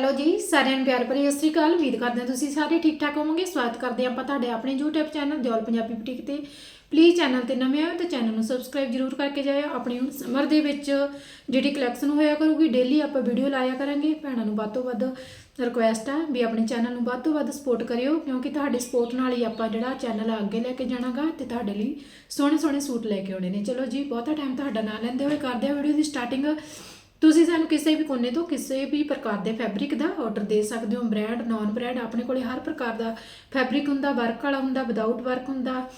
Hello ਜੀ, ਸਾਰਿਆਂ ਨੂੰ ਪਿਆਰ ਭਰੀ ਸਤਿ ਸ਼੍ਰੀ ਅਕਾਲ। ਉਮੀਦ ਕਰਦੇ ਹਾਂ ਤੁਸੀਂ ਸਾਰੇ ਠੀਕ ਠਾਕ ਹੋਵੋਗੇ। ਸਵਾਗਤ ਕਰਦੇ ਹਾਂ ਆਪਾਂ ਤੁਹਾਡੇ ਆਪਣੇ YouTube channel Deol Punjabi boutique ਤੇ। ਪਲੀਜ਼ ਚੈਨਲ ਤੇ ਨਵੇਂ ਆਏ ਹੋ ਤਾਂ ਚੈਨਲ ਨੂੰ ਸਬਸਕ੍ਰਾਈਬ ਜਰੂਰ ਕਰਕੇ ਜਾਇਓ। ਆਪਣੀ ਹੁਣ ਸਮਰ ਦੇ ਵਿੱਚ ਜਿਹੜੀ ਕਲੈਕਸ਼ਨ ਹੋਇਆ ਕਰੂਗੀ ਡੇਲੀ ਆਪਾਂ ਵੀਡੀਓ ਲਾਇਆ ਕਰਾਂਗੇ। ਭੈਣਾਂ ਨੂੰ ਵੱਧ ਤੋਂ ਵੱਧ ਰਿਕੁਐਸਟ ਆ ਵੀ ਆਪਣੇ ਚੈਨਲ ਨੂੰ ਵੱਧ ਤੋਂ ਵੱਧ ਸਪੋਰਟ ਕਰਿਓ, ਕਿਉਂਕਿ ਤੁਹਾਡੇ ਸਪੋਰਟ ਨਾਲ ਹੀ ਆਪਾਂ ਜਿਹੜਾ ਚੈਨਲ ਅੱਗੇ ਲੈ ਕੇ ਜਾਣਾਗਾ ਤੇ ਤੁਹਾਡੇ ਲਈ ਸੋਹਣੇ ਸੋਹਣੇ ਸੂਟ ਲੈ ਕੇ ਆਉਣੇ ਨੇ। ਚਲੋ ਜੀ, ਬਹੁਤਾ ਟਾਈਮ ਤੁਹਾਡਾ ਨਾ ਲੈਂਦੇ ਹੋਏ ਕਰਦੇ ਆ ਵੀਡੀਓ ਦੀ ਸਟਾਰਟਿੰਗ ਤੁਸੀਂ ਸਾਨੂੰ ਕਿਸੇ ਵੀ ਕੋਨੇ ਤੋਂ ਕਿਸੇ ਵੀ ਪ੍ਰਕਾਰ ਦੇ ਫੈਬਰਿਕ ਦਾ ਆਰਡਰ ਦੇ ਸਕਦੇ ਹੋ ਬ੍ਰਾਂਡ ਨਾਨ ਬ੍ਰਾਂਡ ਆਪਣੇ ਕੋਲੇ ਹਰ ਪ੍ਰਕਾਰ ਦਾ ਫੈਬਰਿਕ ਹੁੰਦਾ ਵਰਕ ਵਾਲਾ ਹੁੰਦਾ ਵਿਦਆਊਟ ਵਰਕ ਹੁੰਦਾ।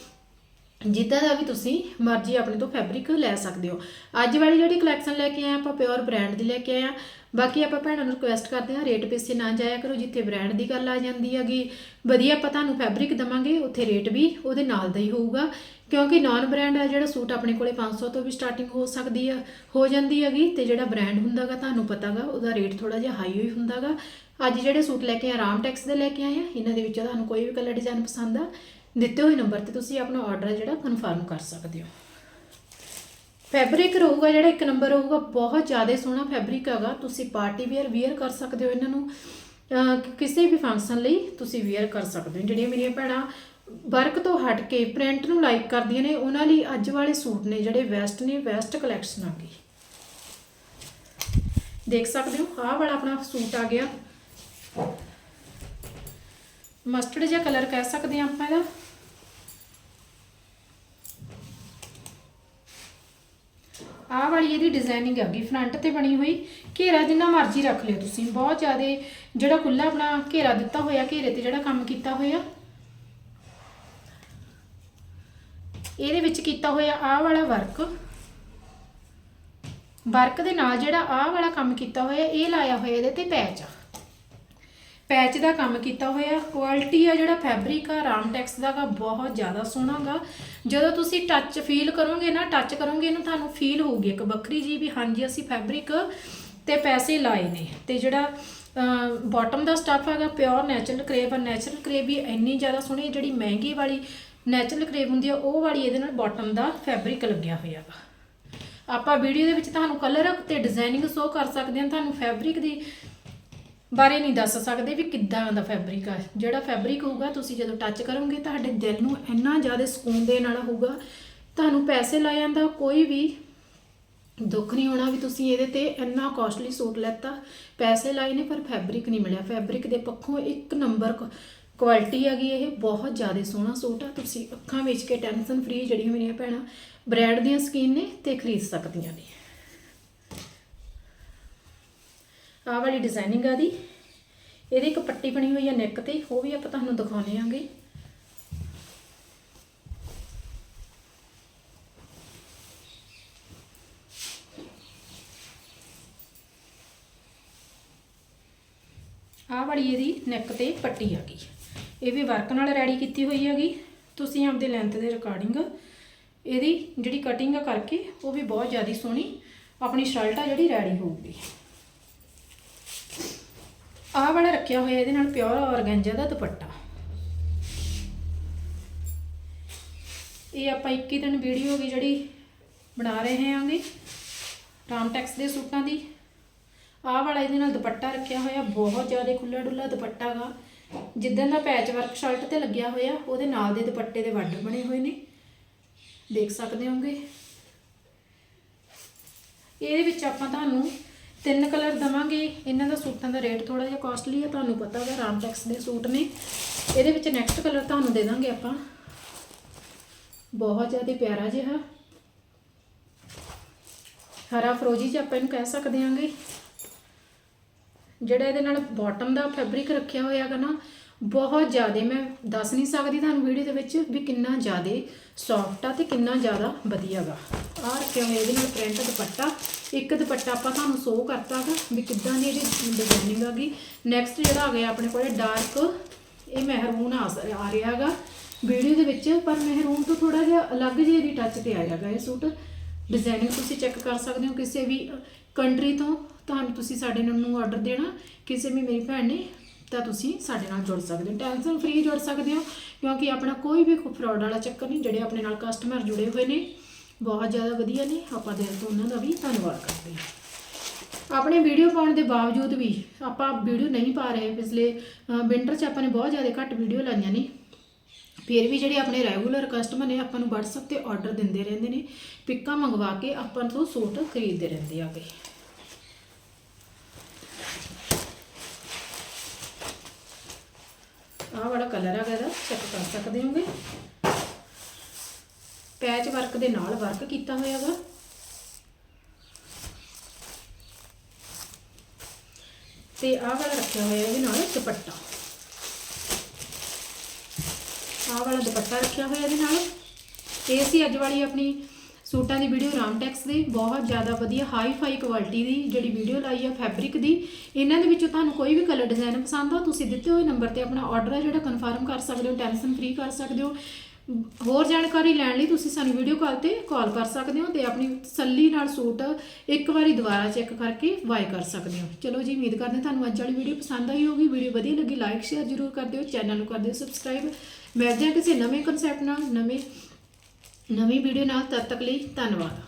ਜਿੱਦਾਂ ਦਾ ਵੀ ਤੁਸੀਂ ਮਰਜ਼ੀ ਆਪਣੇ ਤੋਂ ਫੈਬਰਿਕ ਲੈ ਸਕਦੇ ਹੋ। ਅੱਜ ਵਾਲੀ ਜਿਹੜੀ ਕਲੈਕਸ਼ਨ ਲੈ ਕੇ ਆਏ ਆਪਾਂ ਪਿਓਰ ਬ੍ਰਾਂਡ ਦੀ ਲੈ ਕੇ ਆਏ ਆ ਬਾਕੀ ਆਪਾਂ ਭੈਣਾਂ ਨੂੰ ਰਿਕੁਐਸਟ ਕਰਦੇ ਹਾਂ ਰੇਟ ਪਿੱਛੇ ਨਾ ਜਾਇਆ ਕਰੋ, ਜਿੱਥੇ ਬ੍ਰਾਂਡ ਦੀ ਗੱਲ ਆ ਜਾਂਦੀ ਹੈਗੀ। ਵਧੀਆ ਆਪਾਂ ਤੁਹਾਨੂੰ ਫੈਬਰਿਕ ਦਵਾਂਗੇ, ਉੱਥੇ ਰੇਟ ਵੀ ਉਹਦੇ ਨਾਲ ਦਾ ਹੀ ਹੋਊਗਾ। ਕਿਉਂਕਿ ਨਾਨ ਬ੍ਰਾਂਡ ਆ ਜਿਹੜਾ ਸੂਟ ਆਪਣੇ ਕੋਲੇ 500 ਤੋਂ ਵੀ ਸਟਾਰਟਿੰਗ ਹੋ ਸਕਦੀ ਆ, ਹੋ ਜਾਂਦੀ ਹੈਗੀ ਤੇ ਜਿਹੜਾ ਬ੍ਰਾਂਡ ਹੁੰਦਾਗਾ, ਤੁਹਾਨੂੰ ਪਤਾਗਾ, ਉਹਦਾ ਰੇਟ ਥੋੜਾ ਜਿਹਾ ਹਾਈ ਹੋਈ ਹੁੰਦਾਗਾ। ਅੱਜ ਜਿਹੜੇ ਸੂਟ ਲੈ ਕੇ ਆਏ ਆਰਾਮ ਟੈਕਸ ਦੇ ਲੈ ਕੇ ਆਏ ਆ ਇਹਨਾਂ ਦੇ ਵਿੱਚੋਂ ਤੁਹਾਨੂੰ ਕੋਈ ਵੀ ਕਲਰ ਡਿਜ਼ਾਈਨ ਪਸੰਦ ਆ। ਦਿੱਤੇ ਹੋਏ ਨੰਬਰ ਤੇ ਤੁਸੀਂ ਆਪਣਾ ਆਰਡਰ ਜਿਹੜਾ ਕਨਫਰਮ ਕਰ ਸਕਦੇ ਹੋ। ਫੈਬਰਿਕ ਰਹੂਗਾ ਜਿਹੜਾ ਇੱਕ ਨੰਬਰ ਹੋਊਗਾ ਬਹੁਤ ਜ਼ਿਆਦਾ ਸੋਹਣਾ ਫੈਬਰਿਕ ਹੈਗਾ। ਤੁਸੀਂ ਪਾਰਟੀ ਵੇਅਰ ਵੇਅਰ ਕਰ ਸਕਦੇ ਹੋ ਇਹਨਾਂ ਨੂੰ। ਕਿਸੇ ਵੀ ਫੰਕਸ਼ਨ ਲਈ ਤੁਸੀਂ ਵੇਅਰ ਕਰ ਸਕਦੇ ਹੋ। ਜਿਹੜੀਆਂ ਮੇਰੀਆਂ ਭੈਣਾਂ ਵਰਕ ਤੋਂ ਹਟ ਕੇ ਪ੍ਰਿੰਟ ਨੂੰ ਲਾਈਕ ਕਰਦੀਆਂ ਨੇ, ਉਹਨਾਂ ਲਈ ਅੱਜ ਵਾਲੇ ਸੂਟ ਨੇ ਜਿਹੜੇ ਵੈਸਟ ਨੇ ਵੈਸਟ ਕਲੈਕਸ਼ਨ ਆ ਗਈ ਦੇਖ ਸਕਦੇ ਹੋ, ਆਹ ਵਾਲਾ ਆਪਣਾ ਸੂਟ ਆ ਗਿਆ। ਮਸਟਰਡ ਜਿਹਾ ਕਲਰ ਕਹਿ ਸਕਦੇ ਹਾਂ ਆਪਾਂ ਇਹਦਾ? ਆਹ ਵਾਲੀ ਇਹਦੀ ਡਿਜ਼ਾਈਨਿੰਗ ਹੈਗੀ ਫਰੰਟ ਤੇ ਬਣੀ ਹੋਈ। ਘੇਰਾ ਜਿੰਨਾ ਮਰਜ਼ੀ ਰੱਖ ਲਿਓ ਤੁਸੀਂ। ਬਹੁਤ ਜ਼ਿਆਦਾ ਜਿਹੜਾ ਖੁੱਲਾ ਆਪਣਾ ਘੇਰਾ ਦਿੱਤਾ ਹੋਇਆ, ਘੇਰੇ ਤੇ ਜਿਹੜਾ ਕੰਮ ਕੀਤਾ ਹੋਇਆ। ਇਹਦੇ ਵਿੱਚ ਕੀਤਾ ਹੋਇਆ ਆਹ ਵਾਲਾ ਵਰਕ ਵਰਕ ਦੇ ਨਾਲ ਜਿਹੜਾ ਆਹ ਵਾਲਾ ਕੰਮ ਕੀਤਾ ਹੋਇਆ, ਇਹ ਲਾਇਆ ਹੋਇਆ ਇਹਦੇ ਤੇ ਪੈਚ ਆ। ਪੈਚ ਦਾ ਕੰਮ ਕੀਤਾ ਹੋਇਆ ਕੁਆਲਿਟੀ ਆ ਜਿਹੜਾ ਫੈਬਰਿਕ ਆ ਰਾਮਟੈਕਸ ਦਾ ਗਾ, ਬਹੁਤ ਜ਼ਿਆਦਾ ਸੋਹਣਾ ਗਾ। ਜਦੋਂ ਤੁਸੀਂ ਟੱਚ ਫੀਲ ਕਰੋਗੇ ਨਾ ਟੱਚ ਕਰੋਗੇ ਨਾ, ਤੁਹਾਨੂੰ ਫੀਲ ਹੋਊਗੀ ਇੱਕ ਵੱਖਰੀ ਜੀ ਵੀ ਹਾਂਜੀ, ਅਸੀਂ ਫੈਬਰਿਕ ਤੇ ਪੈਸੇ ਲਾਏ ਨੇ। ਤੇ ਜਿਹੜਾ ਬਾਟਮ ਦਾ ਸਟੱਫ ਹੈਗਾ ਪਿਓਰ ਨੈਚੁਰਲ ਕਰੇਵ ਆ ਨੈਚੁਰਲ ਕਰੇਪ ਵੀ ਇੰਨੀ ਜ਼ਿਆਦਾ ਸੋਹਣੀ ਜਿਹੜੀ ਮਹਿੰਗੀ ਵਾਲੀ ਨੈਚੁਰਲ ਕਰੇਵ ਹੁੰਦੀ ਆ, ਉਹ ਵਾਲੀ ਇਹਦੇ ਨਾਲ ਬਾਟਮ ਦਾ ਫੈਬਰਿਕ ਲੱਗਿਆ ਹੋਇਆ ਵਾ ਆਪਾਂ ਵੀਡੀਓ ਦੇ ਵਿੱਚ ਤੁਹਾਨੂੰ ਕਲਰ ਤੇ ਡਿਜ਼ਾਈਨਿੰਗ ਸ਼ੋ ਕਰ ਸਕਦੇ ਹਾਂ, ਤੁਹਾਨੂੰ ਫੈਬਰਿਕ ਦੀ ਬਾਰੇ ਨਹੀਂ ਦੱਸ ਸਕਦੇ ਵੀ ਕਿੱਦਾਂ ਦਾ ਫੈਬਰਿਕ ਆ। ਜਿਹੜਾ ਫੈਬਰਿਕ ਹੋਊਗਾ, ਤੁਸੀਂ ਜਦੋਂ ਟੱਚ ਕਰੋਗੇ, ਤੁਹਾਡੇ ਦਿਲ ਨੂੰ ਇੰਨਾ ਜ਼ਿਆਦਾ ਸਕੂਨ ਦੇਣ ਵਾਲਾ ਹੋਊਗਾ। ਤੁਹਾਨੂੰ ਪੈਸੇ ਲਾਇਆਂ ਦਾ ਕੋਈ ਵੀ ਦੁੱਖ ਨਹੀਂ ਹੋਣਾ ਵੀ ਤੁਸੀਂ ਇਹਦੇ ਤੇ ਇੰਨਾ ਕਾਸਟਲੀ ਸੂਟ ਲੈਤਾ। ਪੈਸੇ ਲਾਏ ਨੇ, ਪਰ ਫੈਬਰਿਕ ਨਹੀਂ ਮਿਲਿਆ। ਫੈਬਰਿਕ ਦੇ ਪੱਖੋਂ ਇੱਕ ਨੰਬਰ ਕੁਆਲਿਟੀ ਹੈਗੀ ਇਹ। ਬਹੁਤ ਜ਼ਿਆਦਾ ਸੋਹਣਾ ਸੂਟ ਆ। ਤੁਸੀਂ ਅੱਖਾਂ ਵਿੱਚ ਕੇ ਟੈਨਸ਼ਨ ਫ੍ਰੀ ਜਿਹੜੀਆਂ ਮੇਰੀਆਂ ਭੈਣਾਂ ਬ੍ਰੈਂਡ ਦੀਆਂ ਸਕੀਨ ਨੇ ਤੇ ਖਰੀਦ ਸਕਦੀਆਂ ਨੇ। ਆਹ ਵਾਲੀ ਡਿਜ਼ਾਈਨਿੰਗ ਆ ਦੀ ਇਹਦੀ ਇੱਕ ਪੱਟੀ ਬਣੀ ਹੋਈ ਹੈ ਨੈਕ ਤੇ, ਉਹ ਵੀ ਆਪਾਂ ਤੁਹਾਨੂੰ ਦਿਖਾਉਣੇ ਆਂਗੇ। ਆਹ ਵਾਲੀ ਇਹਦੀ ਨੈਕ ਤੇ ਪੱਟੀ ਆ ਗਈ। ਇਹ ਵੀ ਵਰਕ ਨਾਲ ਰੈਡੀ ਕੀਤੀ ਹੋਈ ਹੈਗੀ। ਤੁਸੀਂ ਆਪਦੇ ਲੈਂਥ ਦੇ ਰਿਕਾਰਡਿੰਗ ਇਹਦੀ ਜਿਹੜੀ ਕਟਿੰਗ ਆ ਕਰਕੇ, ਉਹ ਵੀ ਬਹੁਤ ਜ਼ਿਆਦਾ ਸੋਹਣੀ ਆਪਣੀ ਸ਼ਰਟ ਆ ਜਿਹੜੀ ਰੈਡੀ ਹੋਊਗੀ। ਆਹ ਵਾਲਾ ਰੱਖਿਆ ਹੋਇਆ, ਇਹਦੇ ਨਾਲ ਪਿਓਰ ਔਰਗੈਂਜਾ ਦਾ ਦੁਪੱਟਾ। ਇਹ ਆਪਾਂ 21 ਦਿਨ ਵੀਡੀਓ ਵੀ ਜਿਹੜੀ ਬਣਾ ਰਹੇ ਹਾਂਗੇ ਰਾਮਟੈਕਸ ਦੇ ਸੂਟਾਂ ਦੀ। ਆਹ ਵਾਲਾ ਇਹਦੇ ਨਾਲ ਦੁਪੱਟਾ ਰੱਖਿਆ ਹੋਇਆ, ਬਹੁਤ ਜ਼ਿਆਦਾ ਖੁੱਲਾ ਡੁੱਲਾ ਦੁਪੱਟਾ ਗਾ। ਜਿੱਦਾਂ ਦਾ ਪੈਚ ਵਰਕ ਸ਼ਰਟ ਤੇ ਲੱਗਿਆ ਹੋਇਆ, ਉਹਦੇ ਨਾਲ ਦੇ ਦੁਪੱਟੇ ਦੇ ਬਾਰਡਰ ਬਣੇ ਹੋਏ ਨੇ। ਦੇਖ ਸਕਦੇ ਹੋਗੇ ਇਹਦੇ ਵਿੱਚ ਆਪਾਂ ਤੁਹਾਨੂੰ ਤਿੰਨ ਕਲਰ ਦਵਾਂਗੇ। ਇਹਨਾਂ ਦਾ ਸੂਟਾਂ ਦਾ ਰੇਟ ਥੋੜਾ ਜਿਹਾ ਕਾਸਟਲੀ ਹੈ ਤੁਹਾਨੂੰ ਪਤਾ ਹੈ ਰਾਮਟੈਕਸ ਦੇ ਸੂਟ ਨੇ। ਇਹਦੇ ਵਿੱਚ ਨੈਕਸਟ ਕਲਰ ਤੁਹਾਨੂੰ ਦੇ ਦਾਂਗੇ ਆਪਾਂ। ਬਹੁਤ ਜ਼ਿਆਦਾ ਪਿਆਰਾ ਜਿਹਾ। ਹਰਾ ਫਰੋਜੀ ਜਿਹਾ ਆਪਾਂ ਇਹਨੂੰ ਕਹਿ ਸਕਦੇ ਹਾਂਗੇ ਜਿਹੜਾ ਇਹਦੇ ਨਾਲ ਬਾਟਮ ਦਾ ਫੈਬਰਿਕ ਰੱਖਿਆ ਹੋਇਆ ਹੈਗਾ ਨਾ, ਬਹੁਤ ਜ਼ਿਆਦਾ, ਮੈਂ ਦੱਸ ਨਹੀਂ ਸਕਦੀ ਤੁਹਾਨੂੰ ਵੀਡੀਓ ਦੇ ਵਿੱਚ ਵੀ ਕਿੰਨਾ ਜ਼ਿਆਦਾ ਸੌਫਟ ਆ ਤੇ ਕਿੰਨਾ ਜ਼ਿਆਦਾ ਵਧੀਆ ਗਾ ਆਹ ਰੱਖਿਆ ਹੋਇਆ ਇਹਦੇ ਨਾਲ ਪ੍ਰਿੰਟ ਦੁਪੱਟਾ, ਇੱਕ ਦੁਪੱਟਾ ਆਪਾਂ ਤੁਹਾਨੂੰ ਸ਼ੋ ਕਰਤਾ ਗਾ ਵੀ ਕਿੱਦਾਂ ਦੀ ਇਹਦੀ ਡਿਜ਼ਾਈਨਿੰਗ ਆਗੀ ਨੈਕਸਟ ਜਿਹੜਾ ਆ ਗਿਆ ਆਪਣੇ ਕੋਲੇ ਡਾਰਕ ਇਹ ਮਹਿਰੂਨ ਆ ਆ ਰਿਹਾ ਹੈਗਾ ਵੀਡੀਓ ਦੇ ਵਿੱਚ ਪਰ ਮਹਿਰੂਨ ਤੋਂ ਥੋੜਾ ਜਿਹਾ ਅਲੱਗ ਜਿਹੀ ਦੀ ਟੱਚ ਤੇ ਆਇਆ ਹੈਗਾ ਇਹ ਸੂਟ ਡਿਜ਼ਾਈਨਿੰਗ ਤੁਸੀਂ ਚੈੱਕ ਕਰ ਸਕਦੇ ਹੋ ਕਿਸੇ ਵੀ ਕੰਟਰੀ ਤੋਂ ਤੁਹਾਨੂੰ ਤੁਸੀਂ ਸਾਡੇ ਨਾਲ ਨੂੰ ਆਰਡਰ ਦੇਣਾ। ਕਿਸੇ ਵੀ ਮੇਰੀ ਭੈਣ ਨੇ, ਤਾਂ ਤੁਸੀਂ ਸਾਡੇ ਨਾਲ ਜੁੜ ਸਕਦੇ ਹੋ। ਟੈਨਸ਼ਨ ਫ੍ਰੀ ਜੁੜ ਸਕਦੇ ਹੋ, ਕਿਉਂਕਿ ਆਪਣਾ ਕੋਈ ਵੀ ਫਰਾਡ ਵਾਲਾ ਚੱਕਰ ਨਹੀਂ, ਜਿਹੜੇ ਆਪਣੇ ਨਾਲ ਕਸਟਮਰ ਜੁੜੇ ਹੋਏ ਨੇ। ਬਹੁਤ ਜ਼ਿਆਦਾ ਵਧੀਆ ਨੇ। ਆਪਾਂ ਦਿਲ ਤੋਂ ਉਹਨਾਂ ਦਾ ਵੀ ਧੰਨਵਾਦ ਕਰਦੇ ਹਾਂ। ਆਪਣੇ ਵੀਡੀਓ ਪਾਉਣ ਦੇ ਬਾਵਜੂਦ ਵੀ ਆਪਾਂ ਵੀਡੀਓ ਨਹੀਂ ਪਾ ਰਹੇ। ਪਿਛਲੇ ਵਿੰਟਰ 'ਚ ਆਪਾਂ ਨੇ ਬਹੁਤ ਜ਼ਿਆਦਾ ਘੱਟ ਵੀਡੀਓ ਲਾਈਆਂ ਨੇ। ਫਿਰ ਵੀ ਜਿਹੜੇ ਆਪਣੇ ਰੈਗੂਲਰ ਕਸਟਮਰ ਨੇ, ਆਪਾਂ ਨੂੰ WhatsApp ਤੇ ਆਰਡਰ ਦਿੰਦੇ ਰਹਿੰਦੇ ਨੇ। ਪਿੱਕਾਂ ਮੰਗਵਾ ਕੇ ਆਪਾਂ ਤੋਂ ਸੂਟ ਖਰੀਦਦੇ ਰਹਿੰਦੇ ਆਗੇ ਆਹ ਵਾਲਾ ਕਲਰ ਹੈਗਾ ਇਹਦਾ। ਚੈੱਕ ਕਰ ਸਕਦੇ ਹੋਗੇ? ਪੈਚ ਵਰਕ ਦੇ ਨਾਲ ਵਰਕ ਕੀਤਾ ਹੋਇਆ ਵਾ ਤੇ ਆਹ ਵਾਲਾ ਰੱਖਿਆ ਹੋਇਆ ਇਹਦੇ ਨਾਲ ਦੁਪੱਟਾ। ਆਹ ਵਾਲਾ ਦੁਪੱਟਾ ਰੱਖਿਆ ਹੋਇਆ ਇਹਦੇ ਨਾਲ। ਇਹ ਅਸੀਂ ਅੱਜ ਵਾਲੀ ਆਪਣੀ ਸੂਟਾਂ ਦੀ ਵੀਡੀਓ ਰਾਮਟੈਕਸ ਦੀ, ਬਹੁਤ ਜ਼ਿਆਦਾ ਵਧੀਆ ਹਾਈ ਫਾਈ ਕੁਆਲਿਟੀ ਦੀ ਜਿਹੜੀ ਵੀਡੀਓ ਲਾਈ ਆ ਫੈਬਰਿਕ ਦੀ, ਇਹਨਾਂ ਦੇ ਵਿੱਚੋਂ ਤੁਹਾਨੂੰ ਕੋਈ ਵੀ ਕਲਰ ਡਿਜ਼ਾਈਨ ਪਸੰਦ ਆ, ਤੁਸੀਂ ਦਿੱਤੇ ਹੋਏ ਨੰਬਰ ਤੇ ਆਪਣਾ ਆਰਡਰ ਹੈ ਜਿਹੜਾ ਕਨਫਰਮ ਕਰ ਸਕਦੇ ਹੋ ਟੈਨਸ਼ਨ ਫ੍ਰੀ ਕਰ ਸਕਦੇ ਹੋ। ਹੋਰ ਜਾਣਕਾਰੀ ਲੈਣ ਲਈ ਤੁਸੀਂ ਸਾਨੂੰ ਵੀਡੀਓ ਕਾਲ ਤੇ ਕਾਲ ਕਰ ਸਕਦੇ ਹੋ ਤੇ ਆਪਣੀ ਤਸੱਲੀ ਨਾਲ ਸੂਟ ਇੱਕ ਵਾਰੀ ਦੁਬਾਰਾ ਚੈੱਕ ਕਰਕੇ ਬਾਏ ਕਰ ਸਕਦੇ ਹੋ। ਚਲੋ ਜੀ, ਉਮੀਦ ਕਰਦੇ ਹਾਂ ਤੁਹਾਨੂੰ ਅੱਜ ਵਾਲੀ ਵੀਡੀਓ ਪਸੰਦ ਆਈ ਹੋਗੀ ਵੀਡੀਓ ਵਧੀਆ ਲੱਗੀ ਲਾਈਕ ਸ਼ੇਅਰ ਜ਼ਰੂਰ ਕਰ ਦਿਓ ਚੈਨਲ ਨੂੰ ਕਰ ਦਿਓ ਸਬਸਕ੍ਰਾਈਬ ਮਿਲਦੇ ਹਾਂ ਕਿਸੇ ਨਵੇਂ ਕਨਸੈਪਟ ਨਾਲ, ਨਵੇਂ, ਨਵੀਂ ਵੀਡੀਓ ਨਾਲ, ਤਦ ਤੱਕ ਲਈ ਧੰਨਵਾਦ।